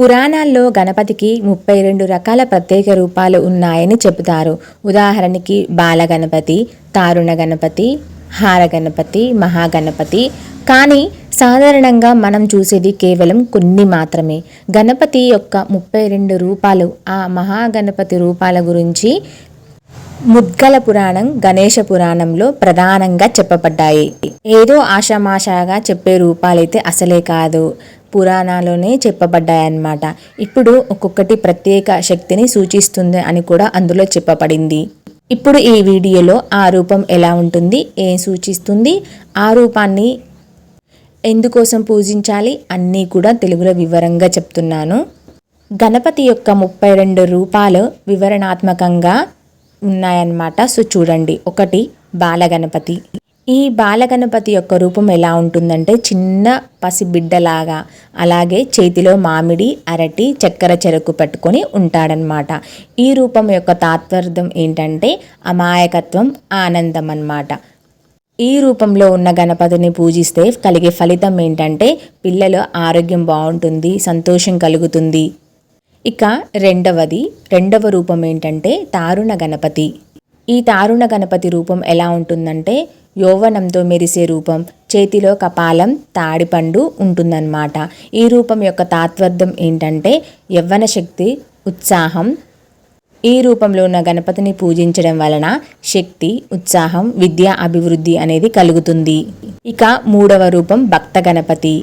పురాణాల్లో గణపతికి ముప్పై రెండు రకాల ప్రత్యేక రూపాలు ఉన్నాయని చెబుతారు. ఉదాహరణకి బాలగణపతి తారుణ గణపతి హారగణపతి మహాగణపతి. కానీ సాధారణంగా మనం చూసేది కేవలం కొన్ని మాత్రమే. గణపతి యొక్క ముప్పై రెండు రూపాలు ఆ మహాగణపతి రూపాల గురించి ముద్గల పురాణం గణేష పురాణంలో ప్రధానంగా చెప్పబడ్డాయి. ఏదో ఆషామాషాగా చెప్పే రూపాలైతే అసలే కాదు. పురాణాలోనే చెప్పబడ్డాయన్నమాట. ఇప్పుడు ఒక్కొక్కటి ప్రత్యేక శక్తిని సూచిస్తుంది అని కూడా అందులో చెప్పబడింది. ఇప్పుడు ఈ వీడియోలో ఆ రూపం ఎలా ఉంటుంది ఏం సూచిస్తుంది ఆ రూపాన్ని ఎందుకోసం పూజించాలి అన్నీ కూడా తెలుగులో వివరంగా చెప్తున్నాను. గణపతి యొక్క ముప్పై రెండు రూపాలు వివరణాత్మకంగా ఉన్నాయన్నమాట. సో చూడండి ఒకటి బాలగణపతి ఈ బాలగణపతి యొక్క రూపం ఎలా ఉంటుందంటే చిన్న పసిబిడ్డలాగా అలాగే చేతిలో మామిడి అరటి చక్కెర చెరుకు పట్టుకొని ఉంటాడనమాట ఈ రూపం యొక్క తాత్పర్యం ఏంటంటే అమాయకత్వం ఆనందం అన్నమాట ఈ రూపంలో ఉన్న గణపతిని పూజిస్తే కలిగే ఫలితం ఏంటంటే పిల్లల ఆరోగ్యం బాగుంటుంది సంతోషం కలుగుతుంది. ఇక రెండవది రెండవ రూపం ఏంటంటే తారుణ గణపతి. ఈ తారుణ గణపతి రూపం ఎలా ఉంటుందంటే యౌవనంతో మెరిసే రూపం చేతిలో కపాలం తాడిపండు ఉంటుందన్నమాట. ఈ రూపం యొక్క తాత్వర్థం ఏంటంటే యవ్వన శక్తి ఉత్సాహం. ఈ రూపంలో ఉన్న గణపతిని పూజించడం వలన శక్తి ఉత్సాహం విద్య అభివృద్ధి అనేది కలుగుతుంది. ఇక మూడవ రూపం భక్త గణపతి.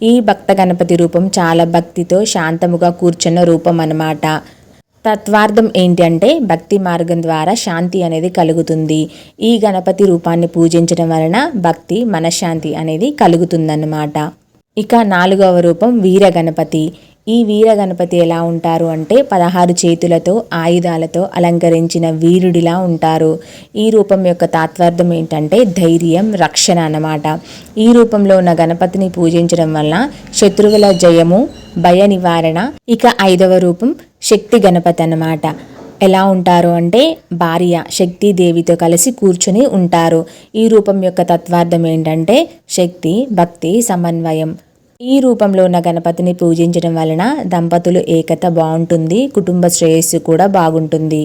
ఈ భక్త గణపతి రూపం చాలా భక్తితో శాంతముగా కూర్చున్న రూపం అన్నమాట తత్వార్థం ఏంటంటే భక్తి మార్గం ద్వారా శాంతి అనేది కలుగుతుంది. ఈ గణపతి రూపాన్ని పూజించడం వలన భక్తి మనశ్శాంతి అనేది కలుగుతుందన్నమాట. ఇక నాలుగవ రూపం వీర గణపతి. ఈ వీర గణపతి ఎలా ఉంటారు అంటే పదహారు చేతులతో ఆయుధాలతో అలంకరించిన వీరుడిలా ఉంటారు. ఈ రూపం యొక్క తాత్వార్థం ఏంటంటే ధైర్యం రక్షణ అన్నమాట. ఈ రూపంలో ఉన్న గణపతిని పూజించడం వలన శత్రువుల జయము భయ నివారణ. ఇక ఐదవ రూపం శక్తి గణపతి అన్నమాట. ఎలా ఉంటారు అంటే భార్య శక్తిదేవితో కలిసి కూర్చుని ఉంటారు. ఈ రూపం యొక్క తత్వార్థం ఏంటంటే శక్తి భక్తి సమన్వయం. ఈ రూపంలో ఉన్న గణపతిని పూజించడం వలన దంపతులు ఏకత బాగుంటుంది కుటుంబ శ్రేయస్సు కూడా బాగుంటుంది.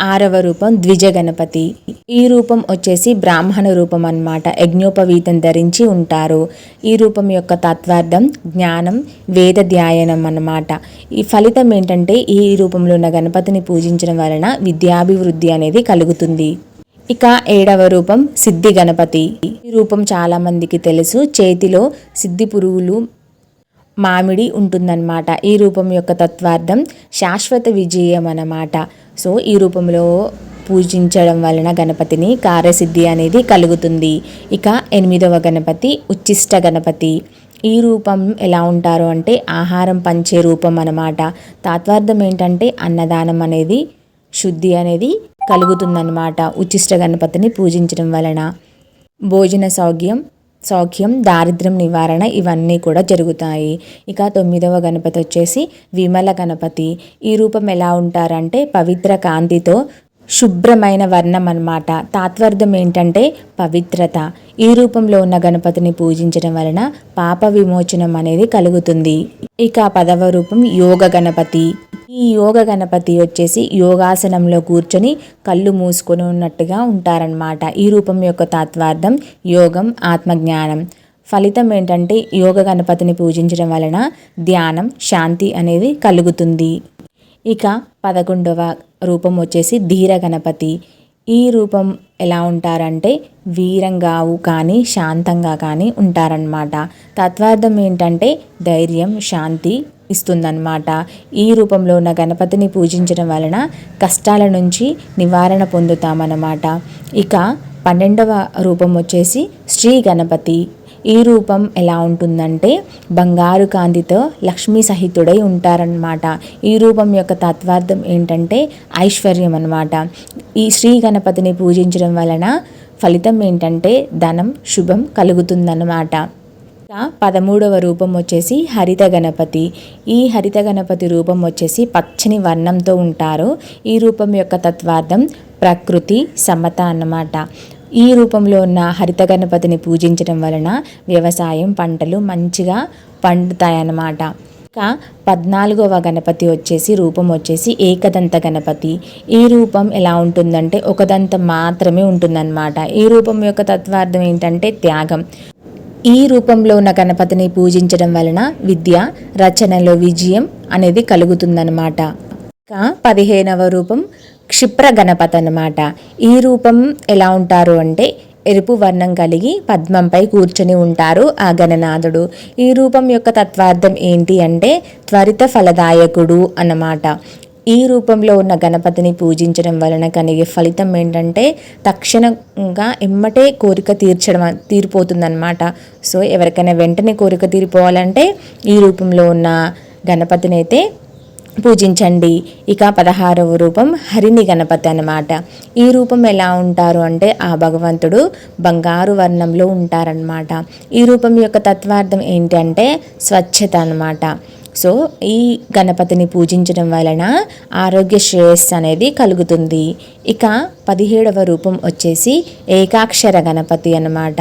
ఆరవ రూపం ద్విజ గణపతి ఈ రూపం వచ్చేసి బ్రాహ్మణ రూపం అన్నమాట. యజ్ఞోపవీతం ధరించి ఉంటారు. ఈ రూపం యొక్క తత్వార్థం జ్ఞానం వేద ధ్యాయనం అన్నమాట. ఈ ఫలితం ఏంటంటే ఈ రూపంలో ఉన్న గణపతిని పూజించడం వలన విద్యాభివృద్ధి అనేది కలుగుతుంది. ఇక ఏడవ రూపం సిద్ధి గణపతి. ఈ రూపం చాలామందికి తెలుసు. చేతిలో సిద్ధి పురుగులు మామిడి ఉంటుందన్నమాట. ఈ రూపం యొక్క తత్వార్థం శాశ్వత విజయం అన్నమాట. సో ఈ రూపంలో పూజించడం వలన గణపతిని కార్యసిద్ధి అనేది కలుగుతుంది. ఇక ఎనిమిదవ గణపతి ఉచ్చిష్ట గణపతి. ఈ రూపం ఎలా ఉంటారు అంటే ఆహారం పంచే రూపం అన్నమాట. తాత్వార్థం ఏంటంటే అన్నదానం అనేది శుద్ధి అనేది కలుగుతుందన్నమాట ఉచ్చిష్ట గణపతిని పూజించడం వలన. భోజన సౌగ్యం సౌఖ్యం దారిద్ర్యం నివారణ ఇవన్నీ కూడా జరుగుతాయి. ఇక తొమ్మిదవ గణపతి వచ్చేసి విమల గణపతి. ఈ రూపం ఎలా ఉంటారంటే పవిత్ర కాంతితో శుభ్రమైన వర్ణం అన్నమాట. తాత్వార్థం ఏంటంటే పవిత్రత. ఈ రూపంలో ఉన్న గణపతిని పూజించడం వలన పాప విమోచనం అనేది కలుగుతుంది. ఇక పదవ రూపం యోగ గణపతి. ఈ యోగ గణపతి వచ్చేసి యోగాసనంలో కూర్చొని కళ్ళు మూసుకొని ఉన్నట్టుగా ఉంటారనమాట ఈ రూపం యొక్క తాత్వార్థం యోగం ఆత్మజ్ఞానం. ఫలితం ఏంటంటే యోగ గణపతిని పూజించడం వలన ధ్యానం శాంతి అనేది కలుగుతుంది. ఇక పదకొండవ రూపం వచ్చేసి ధీర గణపతి. ఈ రూపం ఎలా ఉంటారంటే వీరంగావు కానీ శాంతంగా కానీ ఉంటారనమాట తత్వార్థం ఏంటంటే ధైర్యం శాంతి ఇస్తుందన్నమాట. ఈ రూపంలో ఉన్న గణపతిని పూజించడం వలన కష్టాల నుంచి నివారణ పొందుతామన్నమాట. ఇక పన్నెండవ రూపం వచ్చేసి శ్రీ గణపతి. ఈ రూపం ఎలా ఉంటుందంటే బంగారు కాంతితో లక్ష్మీ సహితుడై ఉంటారనమాట ఈ రూపం యొక్క తత్వార్థం ఏంటంటే ఐశ్వర్యం అనమాట ఈ శ్రీ గణపతిని పూజించడం వలన ఫలితం ఏంటంటే ధనం శుభం కలుగుతుందన్నమాట. పదమూడవ రూపం వచ్చేసి హరిత గణపతి. ఈ హరిత గణపతి రూపం వచ్చేసి పచ్చని వర్ణంతో ఉంటారు. ఈ రూపం యొక్క తత్వార్థం ప్రకృతి సమత అన్నమాట. ఈ రూపంలో ఉన్న హరిత గణపతిని పూజించడం వలన వ్యవసాయం పంటలు మంచిగా పండుతాయన్నమాట. ఇంకా పద్నాలుగవ గణపతి వచ్చేసి రూపం వచ్చేసి ఏకదంత గణపతి. ఈ రూపం ఎలా ఉంటుందంటే ఒకదంతం మాత్రమే ఉంటుందన్నమాట. ఈ రూపం యొక్క తత్వార్థం ఏంటంటే త్యాగం. ఈ రూపంలో ఉన్న గణపతిని పూజించడం వలన విద్య రచనలో విజయం అనేది కలుగుతుందన్నమాట. ఇంకా పదిహేనవ రూపం క్షిప్ర గణపతి అన్నమాట. ఈ రూపం ఎలా ఉంటారు అంటే ఎరుపు వర్ణం కలిగి పద్మంపై కూర్చొని ఉంటారు ఆ గణనాథుడు. ఈ రూపం యొక్క తత్వార్థం ఏంటి అంటే త్వరిత ఫలదాయకుడు అన్నమాట. ఈ రూపంలో ఉన్న గణపతిని పూజించడం వలన కలిగే ఫలితం ఏంటంటే తక్షణంగా ఎమ్మటే కోరిక తీర్చడం తీరిపోతుందన్నమాట. సో ఎవరికైనా వెంటనే కోరిక తీరిపోవాలంటే ఈ రూపంలో ఉన్న గణపతిని అయితే పూజించండి. ఇక పదహారవ రూపం హరిని గణపతి అనమాట ఈ రూపం ఎలా ఉంటారు అంటే ఆ భగవంతుడు బంగారు వర్ణంలో ఉంటారనమాట ఈ రూపం యొక్క తత్వార్థం ఏంటంటే స్వచ్ఛత అనమాట సో ఈ గణపతిని పూజించడం వలన ఆరోగ్య శ్రేయస్సు అనేది కలుగుతుంది. ఇక పదిహేడవ రూపం వచ్చేసి ఏకాక్షర గణపతి అనమాట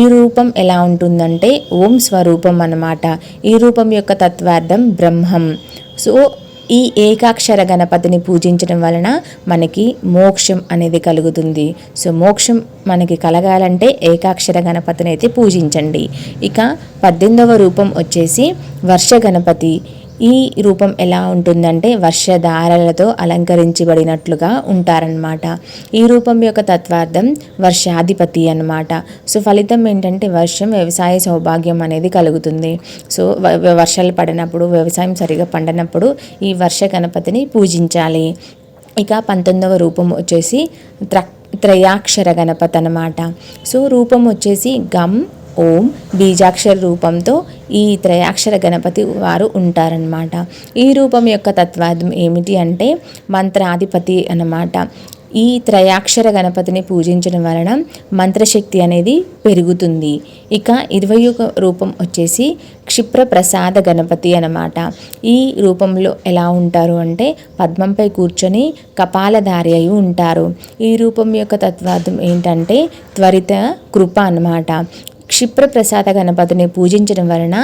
ఈ రూపం ఎలా ఉంటుందంటే ఓం స్వరూపం అనమాట ఈ రూపం యొక్క తత్వార్థం బ్రహ్మం. సో ఈ ఏకాక్షర గణపతిని పూజించడం వలన మనకి మోక్షం అనేది కలుగుతుంది. సో మోక్షం మనకి కలగాలంటే ఏకాక్షర గణపతిని అయితే పూజించండి. ఇక పద్దెనిమిదవ రూపం వచ్చేసి వర్ష గణపతి. ఈ రూపం ఎలా ఉంటుందంటే వర్షధారలతో అలంకరించబడినట్లుగా ఉంటారనమాట ఈ రూపం యొక్క తత్వార్థం వర్షాధిపతి అనమాట సో ఫలితం ఏంటంటే వర్షం వ్యవసాయ సౌభాగ్యం అనేది కలుగుతుంది. సో వర్షాలు పడినప్పుడు వ్యవసాయం సరిగా పండినప్పుడు ఈ వర్ష గణపతిని పూజించాలి. ఇక పంతొమ్మిదవ రూపం వచ్చేసి త్ర త్రయాక్షర గణపతి అనమాట సో రూపం వచ్చేసి గమ్ ఓం బీజాక్షర రూపంతో ఈ త్రయాక్షర గణపతి వారు ఉంటారనమాట ఈ రూపం యొక్క తత్వార్థం ఏమిటి అంటే మంత్రాధిపతి అన్నమాట. ఈ త్రయాక్షర గణపతిని పూజించడం వలన మంత్రశక్తి అనేది పెరుగుతుంది. ఇక ఇరవై ఒక రూపం వచ్చేసి క్షిప్ర ప్రసాద గణపతి అనమాట ఈ రూపంలో ఎలా ఉంటారు అంటే పద్మంపై కూర్చొని కపాలధారి అయి ఉంటారు. ఈ రూపం యొక్క తత్వార్థం ఏంటంటే త్వరిత కృప అనమాట క్షిప్ర ప్రసాద గణపతిని పూజించడం వలన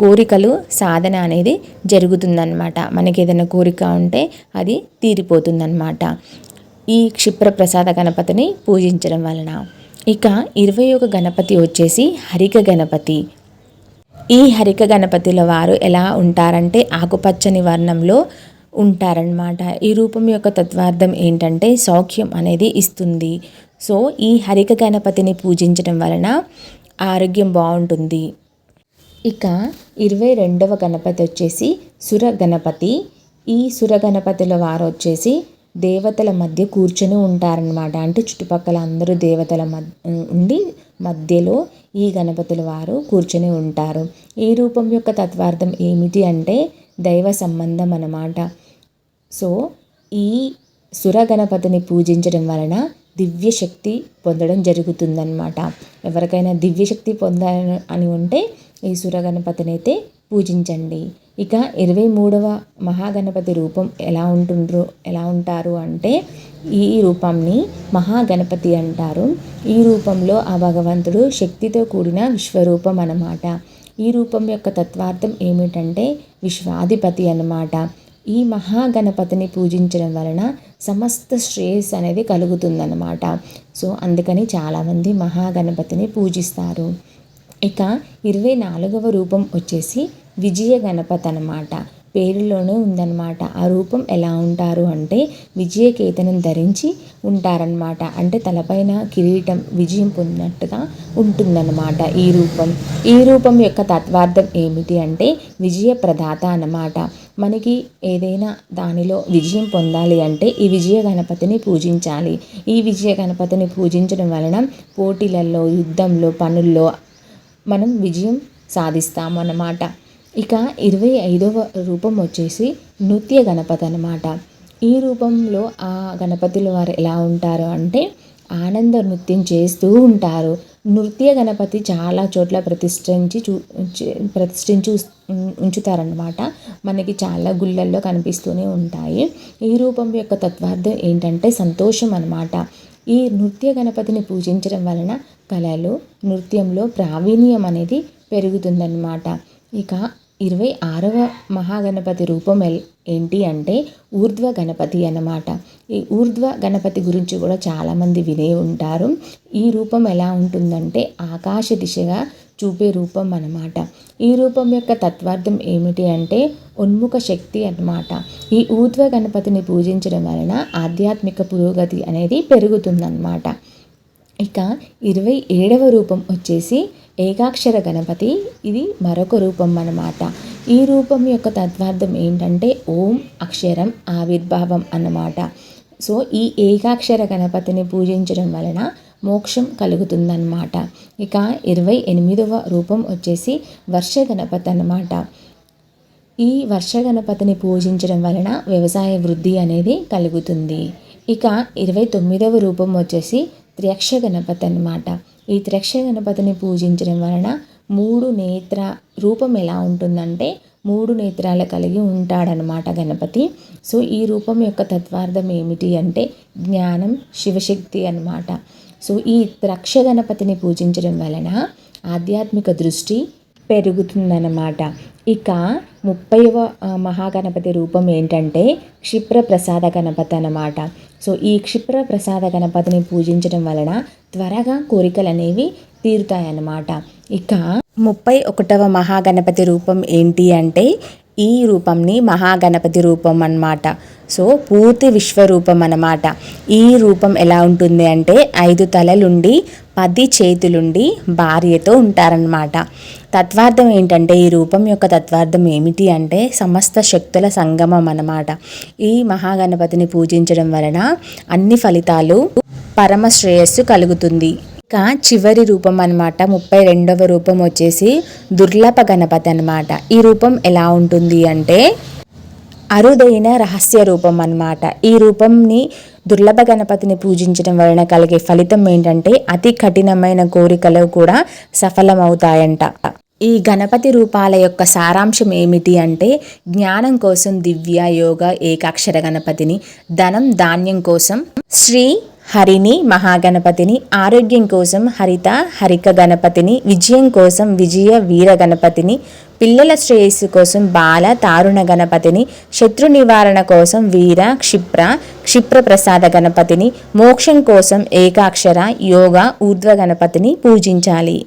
కోరికలు సాధన అనేది జరుగుతుందన్నమాట. మనకి ఏదైనా కోరిక ఉంటే అది తీరిపోతుందన్నమాట. ఈ క్షిప్ర ప్రసాద గణపతిని పూజించడం వలన. ఇక ఇరవై ఒక గణపతి వచ్చేసి హరిక గణపతి. ఈ హరిక గణపతిల వారు ఎలా ఉంటారంటే ఆకుపచ్చని వర్ణంలో ఉంటారనమాట ఈ రూపం యొక్క తత్వార్థం ఏంటంటే సౌఖ్యం అనేది ఇస్తుంది. సో ఈ హరిక గణపతిని పూజించడం వలన ఆరోగ్యం బాగుంటుంది. ఇక ఇరవై రెండవ గణపతి వచ్చేసి సుర గణపతి ఈ సుర గణపతుల వారు వచ్చేసి దేవతల మధ్య కూర్చొని ఉంటారనమాట అంటే చుట్టుపక్కల అందరూ దేవతల మధ్య ఉండి మధ్యలో ఈ గణపతుల వారు కూర్చొని ఉంటారు. ఈ రూపం యొక్క తత్వార్థం ఏమిటి అంటే దైవ సంబంధం అన్నమాట. సో ఈ సుర గణపతిని పూజించడం వలన దివ్యశక్తి పొందడం జరుగుతుందన్నమాట. ఎవరికైనా దివ్యశక్తి పొందాలని అని ఉంటే ఈ సురగణపతినైతే అయితే పూజించండి. ఇక ఇరవై మూడవ మహాగణపతి రూపం ఎలా ఉంటుండ్రు ఎలా ఉంటారు అంటే ఈ రూపంని మహాగణపతి అంటారు. ఈ రూపంలో ఆ భగవంతుడు శక్తితో కూడిన విశ్వరూపం అన్నమాట. ఈ రూపం యొక్క తత్వార్థం ఏమిటంటే విశ్వాధిపతి అన్నమాట. ఈ మహాగణపతిని పూజించడం వలన సమస్త శ్రేయస్ అనేది కలుగుతుందన్నమాట. సో అందుకని చాలామంది మహాగణపతిని పూజిస్తారు. ఇక ఇరవై నాలుగవ రూపం వచ్చేసి విజయ గణపతి అనమాట పేరులోనే ఉందన్నమాట. ఆ రూపం ఎలా ఉంటారు అంటే విజయకేతనం ధరించి ఉంటారనమాట అంటే తలపైన కిరీటం విజయం పొందినట్టుగా ఉంటుందన్నమాట ఈ రూపం. ఈ రూపం యొక్క తత్వార్థం ఏమిటి అంటే విజయ ప్రదాత అన్నమాట. మనకి ఏదైనా దానిలో విజయం పొందాలి అంటే ఈ విజయ గణపతిని పూజించాలి. ఈ విజయ గణపతిని పూజించడం వలన పోటీలలో యుద్ధంలో పనుల్లో మనం విజయం సాధిస్తాము అన్నమాట. ఇక ఇరవై ఐదవ రూపం వచ్చేసి నృత్య గణపతి అనమాట ఈ రూపంలో ఆ గణపతులు వారు ఎలా ఉంటారు అంటే ఆనంద నృత్యం చేస్తూ ఉంటారు. నృత్య గణపతి చాలా చోట్ల ప్రతిష్ఠించి చూ ప్రతిష్ఠించి ఉంచుతారనమాట మనకి చాలా గుళ్ళల్లో కనిపిస్తూనే ఉంటాయి. ఈ రూపం యొక్క తత్వార్థం ఏంటంటే సంతోషం అనమాట ఈ నృత్య గణపతిని పూజించడం వలన కళలు నృత్యంలో ప్రావీణ్యం అనేది పెరుగుతుందన్నమాట. ఇక ఇరవై ఆరవ మహాగణపతి రూపం ఎల్ ఏంటి అంటే ఊర్ధ్వ గణపతి అన్నమాట. ఈ ఊర్ధ్వ గణపతి గురించి కూడా చాలామంది వినే ఉంటారు. ఈ రూపం ఎలా ఉంటుందంటే ఆకాశ దిశగా చూపే రూపం అన్నమాట. ఈ రూపం యొక్క తత్వార్థం ఏమిటి అంటే ఉన్ముఖ శక్తి అన్నమాట. ఈ ఊర్ధ్వ గణపతిని పూజించడం వలన ఆధ్యాత్మిక పురోగతి అనేది పెరుగుతుందన్నమాట. ఇక ఇరవై ఏడవ రూపం వచ్చేసి ఏకాక్షర గణపతి ఇది మరొక రూపం అన్నమాట. ఈ రూపం యొక్క తత్వార్థం ఏంటంటే ఓం అక్షరం ఆవిర్భావం అన్నమాట. సో ఈ ఏకాక్షర గణపతిని పూజించడం వలన మోక్షం కలుగుతుందన్నమాట. ఇక ఇరవై ఎనిమిదవ రూపం వచ్చేసి వర్ష గణపతి అన్నమాట. ఈ వర్ష గణపతిని పూజించడం వలన వ్యవసాయ వృద్ధి అనేది కలుగుతుంది. ఇక ఇరవై తొమ్మిదవ రూపం వచ్చేసి త్ర్యక్ష గణపతి అన్నమాట ఈ త్ర్యక్ష గణపతిని పూజించడం వలన మూడు నేత్ర రూపం ఎలా ఉంటుందంటే మూడు నేత్రాలు కలిగి ఉంటాడనమాట గణపతి. సో ఈ రూపం యొక్క తత్వార్థం ఏమిటి అంటే జ్ఞానం శివశక్తి అన్నమాట. సో ఈ త్రక్ష గణపతిని పూజించడం వలన ఆధ్యాత్మిక దృష్టి పెరుగుతుందన్నమాట. ఇక ముప్పైవ మహాగణపతి రూపం ఏంటంటే క్షిప్ర ప్రసాద గణపతి అన్నమాట. సో ఈ క్షిప్ర ప్రసాద గణపతిని పూజించడం వలన త్వరగా కోరికలు అనేవి తీరుతాయన్నమాట. ఇక ముప్పై ఒకటవ మహాగణపతి రూపం ఏంటి అంటే ఈ రూపంని మహాగణపతి రూపం అన్నమాట. సో పూర్తి విశ్వరూపం అన్నమాట. ఈ రూపం ఎలా ఉంటుంది అంటే ఐదు తలలుండి పది చేతులుండి భార్యతో ఉంటారన్నమాట. తత్వార్థం ఏంటంటే ఈ రూపం యొక్క తత్వార్థం ఏమిటి అంటే సమస్త శక్తుల సంగమం అన్నమాట. ఈ మహాగణపతిని పూజించడం వలన అన్ని ఫలితాలు పరమ శ్రేయస్సు కలుగుతుంది. ఇంకా చివరి రూపం అన్నమాట. ముప్పై రెండవ రూపం వచ్చేసి దుర్లభ గణపతి అన్నమాట. ఈ రూపం ఎలా ఉంటుంది అంటే అరుదైన రహస్య రూపం అన్నమాట. ఈ రూపంని దుర్లభ గణపతిని పూజించడం వలన కలిగే ఫలితం ఏంటంటే అతి కఠినమైన కోరికలు కూడా సఫలమవుతాయంట. ఈ గణపతి రూపాల యొక్క సారాంశం ఏమిటి అంటే జ్ఞానం కోసం దివ్య యోగ ఏకాక్షర గణపతిని ధనం ధాన్యం కోసం శ్రీ హరిని మహాగణపతిని ఆరోగ్యం కోసం హరిత హరిక గణపతిని విజయం కోసం విజయ వీర గణపతిని పిల్లల శ్రేయస్సు కోసం బాల తారుణ గణపతిని శత్రు నివారణ కోసం వీర క్షిప్ర క్షిప్ర ప్రసాద గణపతిని మోక్షం కోసం ఏకాక్షర యోగ ఊర్ధ్వ గణపతిని పూజించాలి.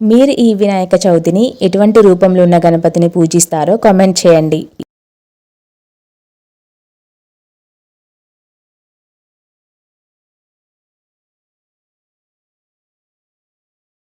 మీరు ఈ వినాయక చవితిని ఎటువంటి రూపంలో ఉన్న గణపతిని పూజిస్తారో కామెంట్ చేయండి.